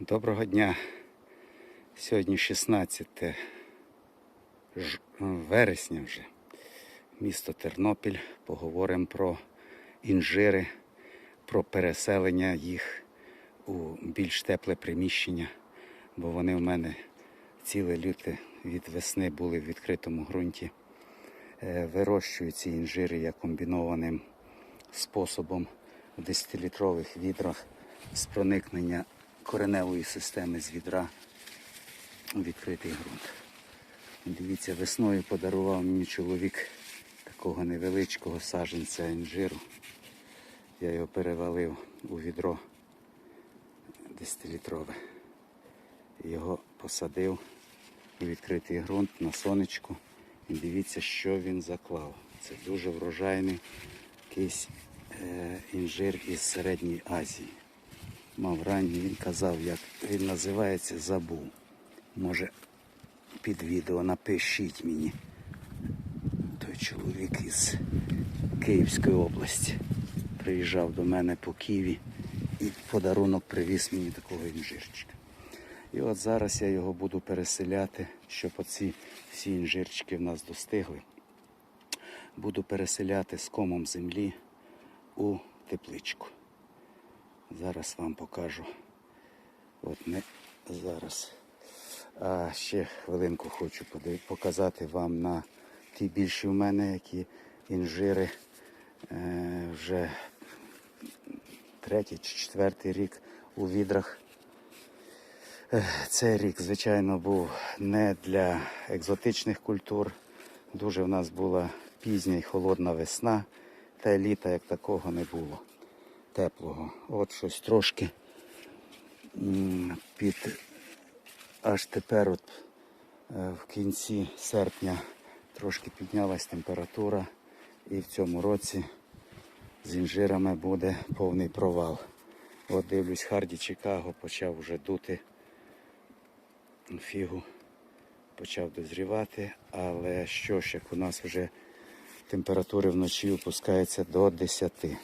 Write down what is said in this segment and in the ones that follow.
Доброго дня. Сьогодні 16 ж- вересня вже. Місто Тернопіль. Поговоримо про інжири, про переселення їх у більш тепле приміщення, бо вони в мене ціле літо від весни були в відкритому ґрунті. Е, Вирощую ці інжири я комбінованим способом у 10-літрових відрах з проникнення кореневої системи з відра у відкритий ґрунт. Дивіться, весною подарував мені чоловік такого невеличкого саджанця інжиру. Я його перевалив у відро 10-літрове. Його посадив у відкритий ґрунт на сонечку. І дивіться, що він заклав. Це дуже врожайний якийсь е, інжир із Середньої Азії. Мав ранній, він казав, як він називається, забув. Може, під відео напишіть мені. Той чоловік із Київської області приїжджав до мене по Києві і подарунок привіз мені такого інжирчика. І от зараз я його буду переселяти, щоб оці всі інжирчики в нас достигли. Буду переселяти з комом землі у тепличку. Зараз вам покажу. От не зараз. А ще хвилинку хочу показати вам на ті більші в мене, які інжири е, вже третій чи четвертий рік у відрах. Е, Цей рік, звичайно, був не для екзотичних культур. Дуже в нас була пізня і холодна весна, та літа як такого не було теплого. От щось трошки під аж тепер, от, е, в кінці серпня, трошки піднялась температура, і в цьому році з інжирами буде повний провал. От дивлюсь, Харді Чикаго почав вже дути фігу, почав дозрівати, але що ж, як у нас вже температури вночі опускаються до 10 е,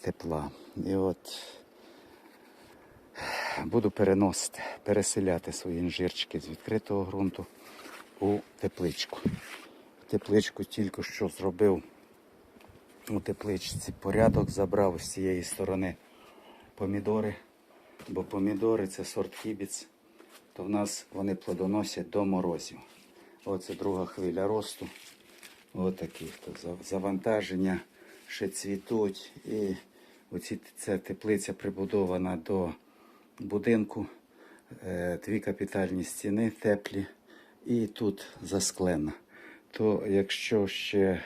тепла. І от буду переносити, переселяти свої інжирчики з відкритого ґрунту у тепличку. Тепличку тільки що зробив у тепличці порядок, забрав з цієї сторони помідори, бо помідори це сорт хібіц, то в нас вони плодоносять до морозів. Оце друга хвиля росту. Отаких то завантаження ще цвітуть. І оці, ця теплиця прибудована до будинку. Е, Дві капітальні стіни теплі і тут засклена. То якщо ще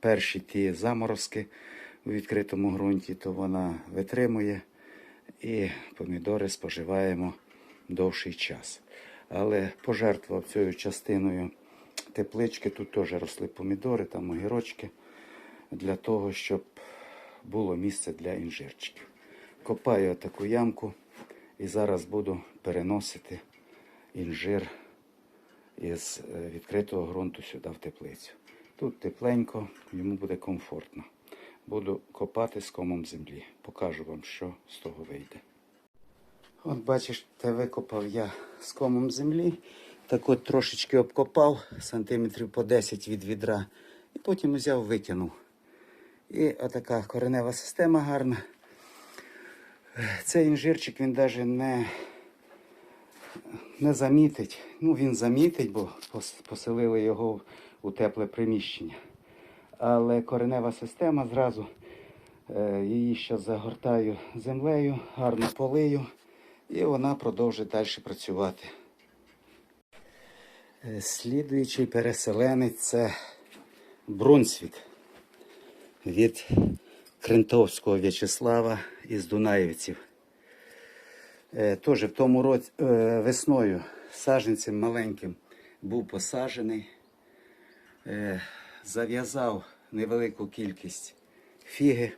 перші ті заморозки у відкритому ґрунті, то вона витримує і помідори споживаємо довший час. Але пожертвував цією частиною теплички, тут теж росли помідори, там огірочки, для того, щоб було місце для інжирчиків. Копаю таку ямку і зараз буду переносити інжир із е, відкритого ґрунту сюди в теплицю. Тут тепленько, йому буде комфортно. Буду копати з комом землі. Покажу вам, що з того вийде. От бачиш, те викопав я з комом землі. Так от трошечки обкопав, сантиметрів по 10 від відра, і потім взяв, витягнув. І отака коренева система гарна. Цей інжирчик він навіть не, не замітить. Ну, він замітить, бо поселили його у тепле приміщення. Але коренева система зразу е, її ще загортаю землею, гарно полию, і вона продовжить далі працювати. Е, Слідуючий переселенець це Брунсвік від Крентовського В'ячеслава із Дунаївців. Е, Теж в тому році е, весною саджанцем маленьким був посаджений, Е, зав'язав невелику кількість фіги.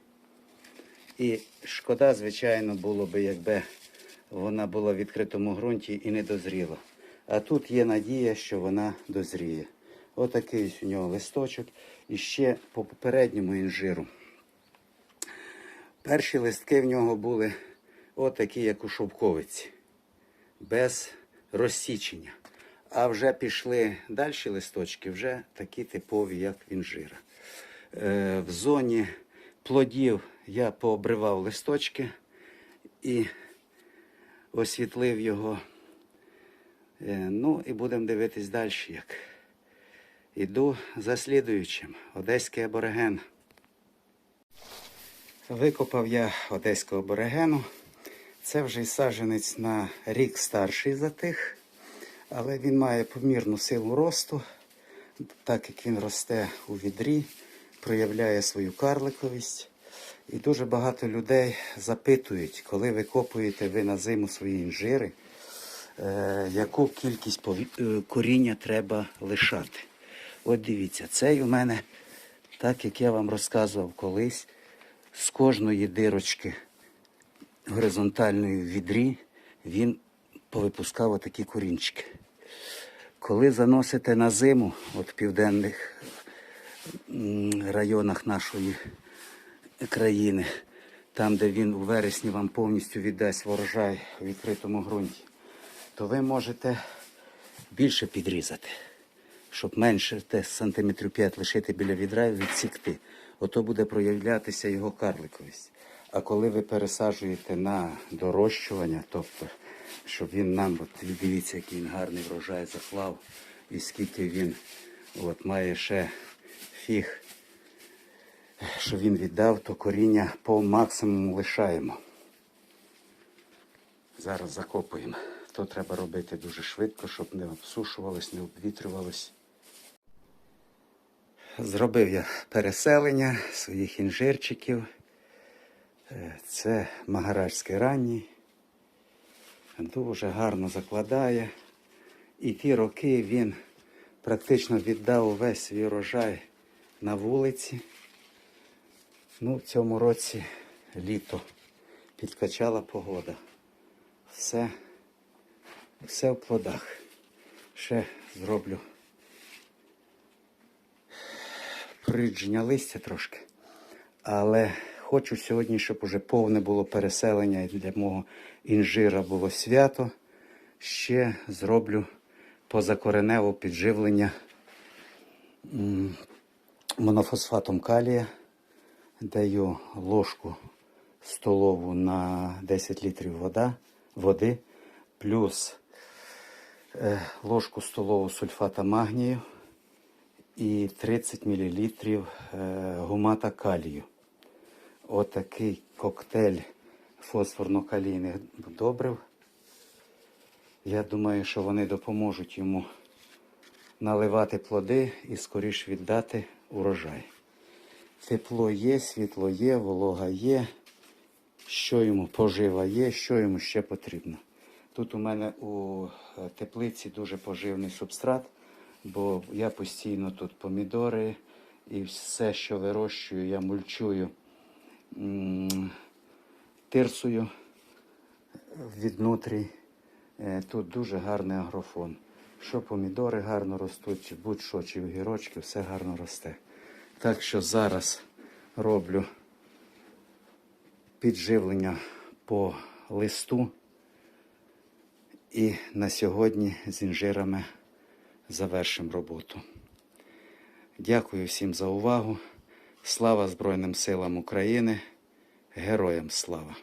І шкода, звичайно, було би, якби вона була в відкритому ґрунті і не дозріла. А тут є надія, що вона дозріє. Отакий ось у нього листочок. І ще по попередньому інжиру. Перші листки в нього були отакі, як у шовковиці, без розсічення. А вже пішли далі листочки, вже такі типові, як інжира. Е, в зоні плодів я пообривав листочки і освітлив його. Е, ну і будемо дивитись далі, як. Іду за слідуючим. Одеський абориген. Викопав я одеського аборигену. Це вже й саджанець на рік старший за тих, але він має помірну силу росту, так як він росте у відрі, проявляє свою карликовість. І дуже багато людей запитують, коли викопуєте ви на зиму свої інжири, е, яку кількість е, коріння треба лишати. От дивіться, цей у мене, так як я вам розказував колись, з кожної дирочки горизонтальної відрі він повипускав отакі корінчики. Коли заносите на зиму, от в південних районах нашої країни, там, де він у вересні вам повністю віддасть ворожай у відкритому ґрунті, то ви можете більше підрізати, щоб менше те сантиметрів 5 лишити біля відра і відсікти. Ото буде проявлятися його карликовість. А коли ви пересаджуєте на дорощування, тобто, щоб він нам, от дивіться, який він гарний врожай заклав, і скільки він от, має ще фіг, що він віддав, то коріння по максимуму лишаємо. Зараз закопуємо. То треба робити дуже швидко, щоб не обсушувалось, не обвітрювалось. Зробив я переселення своїх інжирчиків. Е, Це магаражський ранній. Дуже гарно закладає. І ті роки він практично віддав увесь свій урожай на вулиці. Ну, в цьому році літо підкачала погода. Все, все в плодах. Ще зроблю придження листя трошки. Але хочу сьогодні, щоб уже повне було переселення і для мого інжира було свято. Ще зроблю позакореневе підживлення монофосфатом калія. Даю ложку столову на 10 літрів вода, води, плюс е, ложку столову сульфата магнію і 30 мл гумата калію. Отакий коктейль фосфорно-калійних добрив. Я думаю, що вони допоможуть йому наливати плоди і скоріш віддати урожай. Тепло є, світло є, волога є, що йому пожива є, що йому ще потрібно. Тут у мене у е, теплиці дуже поживний субстрат, бо я постійно тут помідори і все, що вирощую, я мульчую тирсою віднутрі. Е, Тут дуже гарний агрофон. Що помідори гарно ростуть, чи будь-що, чи огірочки, все гарно росте. Так що зараз роблю підживлення по листу. І на сьогодні з інжирами завершимо роботу. Дякую всім за увагу. Слава Збройним силам України. Героям слава!